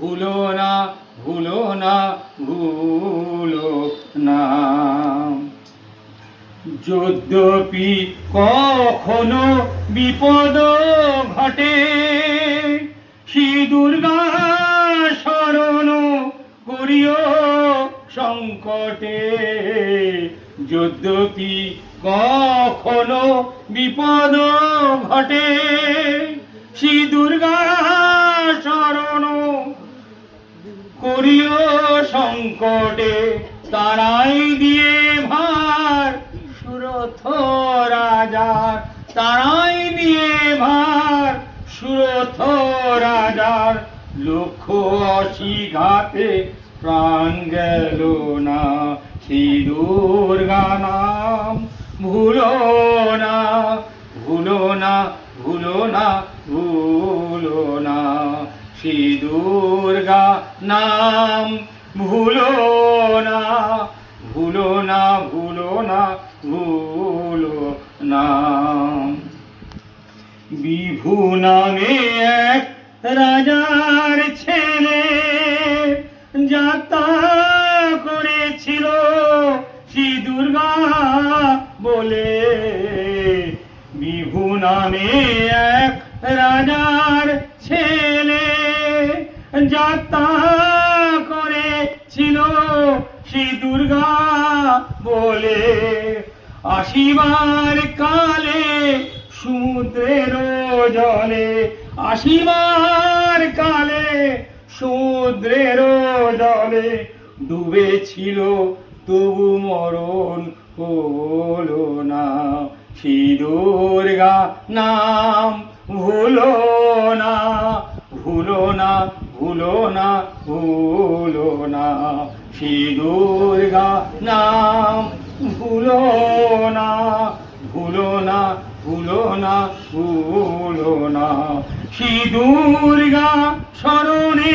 ভুলো না ভুলো না ভুলো না। যদ্যপি কখনো বিপদ ঘটে, শ্রী দুর্গা শরণ করিও সংকটে। যদ্যপি কখনো বিপদ ঘটে সংকটে তারাই দিয়ে ভার। সুরথ রাজার তারাই দিয়ে ভার। সুরথ রাজার লক্ষ অসি ঘাতে প্রাণ গেল না। সেই দুর্গা নাম ভুলো না ভুলো না ভুলো না ভুলো না। শ্রী দুর্গা নাম ভুলো না ভুলো না ভুলো না ভুলো না। বিভু নামে এক রাজার ছেলে যাত্রা করেছিল, শ্রী দুর্গা বলে। বিভু নামে এক রাজার ছেলে যাত্রা করেছিল শ্রী দুর্গা বলে। আসিবার কালে সমুদ্রের জলে। আসিবার কালে সমুদ্রের জলে ডুবেছিল, তবু মরণ হলো না। শ্রী দুর্গা নাম ভুলো না ভুলো না ভুলো না ভুলো না। শ্রী দুর্গা নাম ভুলো না ভুলো না ভুলো না ভুলো না। শ্রী দুর্গা স্মরণে,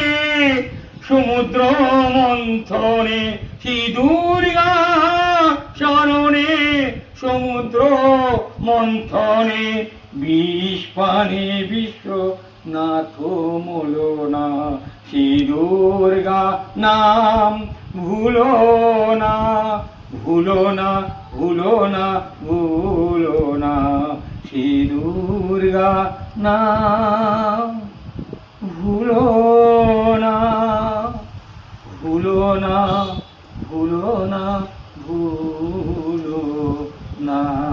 সমুদ্র মন্থনে শ্রী দুর্গা স্মরণে, সমুদ্র মন্থনে, বিষ পানে বিশ্ব নাথ মলো না শ্রী দুর্গা নাম ভুলো না ভুলো না ভুলো না ভুলো না শ্রী নাম ভুলো না ভুলো না ভুলো না ভুলো না।